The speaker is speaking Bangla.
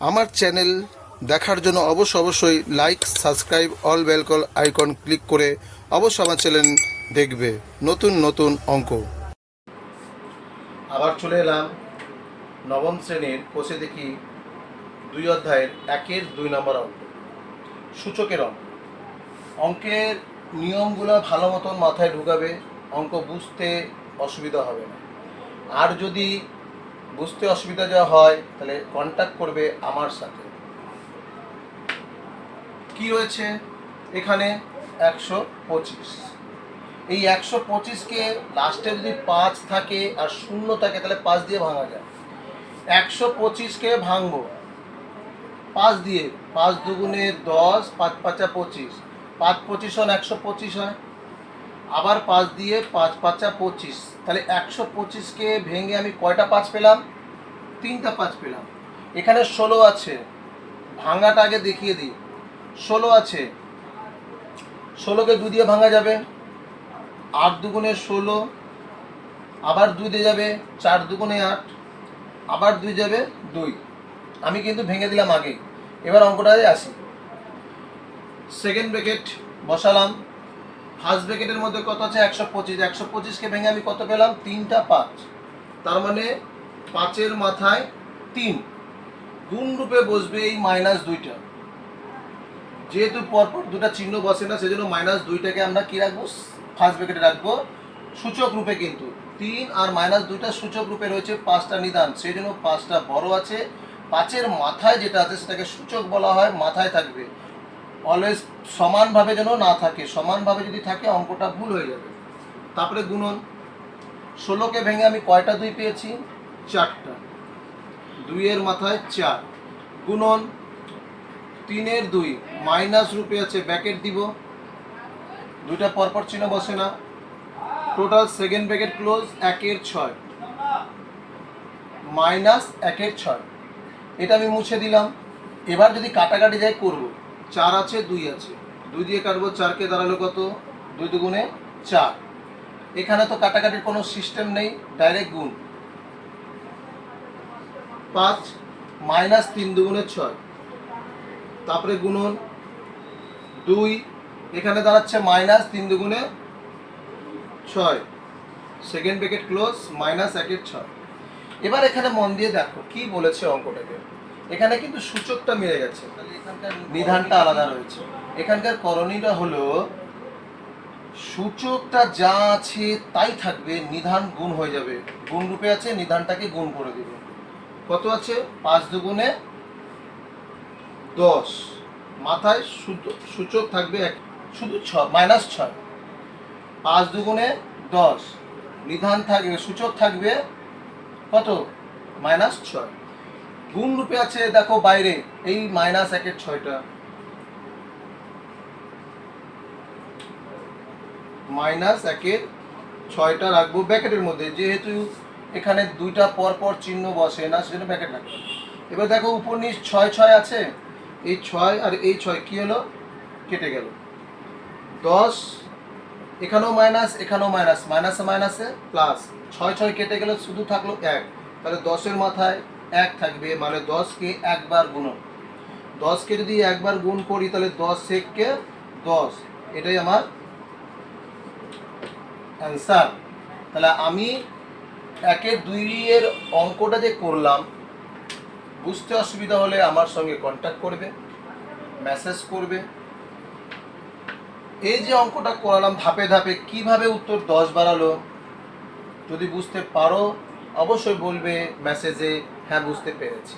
আমার চ্যানেল দেখার জন্য অবশ্য অবশ্যই like subscribe all বেলকল icon click করে অবশ্যই আমার চ্যানেল দেখবে। নতুন নতুন অঙ্ক। আবার চলে এলাম নবম শ্রেণির কোষে দেখি দুই অধ্যায়ের একের দুই নম্বর অঙ্ক। সূচকের অঙ্ক। অঙ্কের নিয়মগুলো ভালো মতন মাথায় ঢুকাবে, অঙ্ক বুঝতে অসুবিধা হবে না। আর যদি বুঝতে অসুবিধা যা হয়, তাহলে কন্ট্যাক্ট করবে আমার সাথে। কি রয়েছে? এখানে একশো পঁচিশ। এই একশো পঁচিশকে লাস্টে যদি পাঁচ থাকে আর শূন্য থাকে, তাহলে পাঁচ দিয়ে ভাঙা যায়। একশো পঁচিশকে ভাঙবো। পাঁচ দিয়ে। পাঁচ দুগুণে দশ, পাঁচ পাঁচা পঁচিশ। পাঁচ পঁচিশ হন একশো পঁচিশ হয়। আবার পাঁচ দিয়ে পাঁচ, পাঁচা পঁচিশ। তাহলে একশো পঁচিশকে ভেঙে আমি কয়টা পাঁচ পেলাম? তিনটা পাঁচ পেলাম। এখানে ষোলো আছে। ভাঙাটা আগে দেখিয়ে দিই। ষোলো আছে। ষোলোকে দু দিয়ে ভাঙা যাবে। আট দুগুণে ষোলো, আবার দুই দিয়ে যাবে চার দুগুণে আট, আবার দুই যাবে দুই। আমি কিন্তু ভেঙে দিলাম আগে এবার অঙ্কটাতে আসি। সেকেন্ড ব্রেকেট বসালাম। ফার্স্ট ব্রেকেটের মধ্যে কত আছে? একশো পঁচিশ। একশো পঁচিশকে ভেঙে আমি কত পেলাম? তিনটা পাঁচ। তার মানে পাঁচের মাথায় তিন। গুণ রূপে বসবে এই মাইনাস দুইটা। যেহেতু পরপর দুটা চিহ্ন বসে না, সেজন্য মাইনাস দুইটাকে আমরা কি রাখব? ফার্স্ট ব্রেকেটে রাখব। সূচক রূপে কিন্তু তিন আর মাইনাস দুইটা সূচক রূপে রয়েছে পাঁচটা নিদান। সেই জন্য পাঁচটা বড় আছে। পাঁচের মাথায় যেটা আছে, সেটাকে সূচক বলা হয়, মাথায় থাকবে। অলওয়েজ সমানভাবে যেন না থাকে, সমানভাবে যদি থাকে, অঙ্কটা ভুল হয়ে যাবে। তারপরে গুণন। ষোলোকে ভেঙে আমি কয়টা দুই পেয়েছি? চারটা। দুইয়ের মাথায় চার। গুণন। তিনের দুই। মাইনাস রূপে আছে ব্যাকেট দিব। দুইটা পরপর চিহ্ন বসে না। টোটাল সেকেন্ড ব্যাকেট ক্লোজ, একের ছয়। মাইনাস একের ছয়। এটা আমি মুছে দিলাম। এবার যদি কাটাকাটি যাই করব। চার আছে, দুই আছে। দুই দিয়ে কাটবো চারকে দাঁড়াল কত? দুই দুগুণে চার। এখানে তো কাটাকাটির কোনো সিস্টেম নেই ডাইরেক্ট গুণ। পাঁচ মাইনাস তিন দুগুণে ছয়। তারপরে গুণন দুই। এখানে দাঁড়াচ্ছে মাইনাস তিন দুগুণে ছয়। সেকেন্ড ব্রেকেট ক্লোজ মাইনাস একের ছয়। এবার এখানে মন দিয়ে দেখো, কি বলেছে অঙ্কটাকে? এখানে কিন্তু সূচকটা মিলে গেছে। নিধানটা আলাদা রয়েছে। এখানকার করণীয়টা হলো, সূচকটা যা আছে তাই থাকবে, নিধান গুণ হয়ে যাবে। গুণ রূপে আছে, নিধানটাকে গুণ করে দেবে। কত আছে? পাঁচ দুগুণে দশ। মাথায় সূচ- সূচক থাকবে এক শুধু ছ মাইনাস ছয়। পাঁচ দুগুণে দশ। নিধান থাকবে, সূচক থাকবে কত? মাইনাস ছয়। গুণ রূপে আছে, দেখো বাইরে, এই মাইনাস একের ছয়টা। মাইনাস একের ছয়টা রাখব ব্যাকেটের মধ্যে, যেহেতু এখানে দুইটা পর পর চিহ্ন বসে না, সেজন্য ব্যাকেট রাখব। এবার দেখো উপর নিচ ছয় ছয় আছে, এই ছয় আর এই ছয় কি হলো? কেটে গেল। দশ, এখানেও মাইনাস এখানেও মাইনাস মাইনাসে মাইনাসে প্লাস ছয় ছয় কেটে গেলে শুধু থাকল এক। তাহলে দশের মাথায় এক থাকবে মানে দশকে একবার গুণন। দশকে যদি একবার গুণ করি, তাহলে দশ সেককে দশ। এটাই আমার অ্যান্সার তাহলে আমি একের দুইয়ের অঙ্কটা যে করলাম, বুঝতে অসুবিধা হলে আমার সঙ্গে কন্ট্যাক্ট করবে মেসেজ করবে। এই যে অঙ্কটা করালাম ধাপে ধাপে, কীভাবে উত্তর দশ বাড়ালো, যদি বুঝতে পারো অবশ্যই বলবে মেসেজে হ্যাঁ বুঝতে পেরেছি।